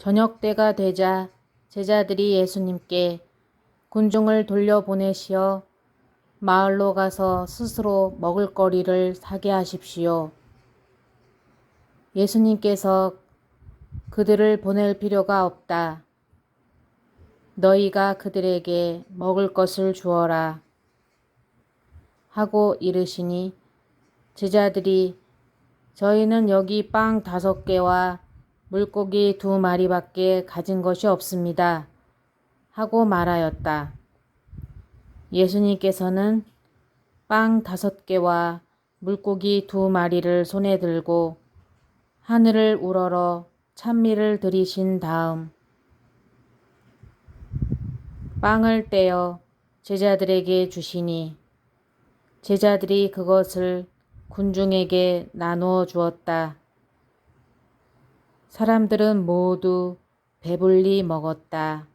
저녁 때가 되자 제자들이 예수님께 군중을 돌려보내시어 마을로 가서 스스로 먹을거리를 사게 하십시오. 예수님께서 그들을 보낼 필요가 없다. 너희가 그들에게 먹을 것을 주어라. 하고 이르시니 제자들이 저희는 여기 빵 다섯 개와 물고기 두 마리밖에 가진 것이 없습니다. 하고 말하였다. 예수님께서는 빵 다섯 개와 물고기 두 마리를 손에 들고 하늘을 우러러 찬미를 드리신 다음 빵을 떼어 제자들에게 주시니 제자들이 그것을 군중에게 나누어 주었다. 사람들은 모두 배불리 먹었다.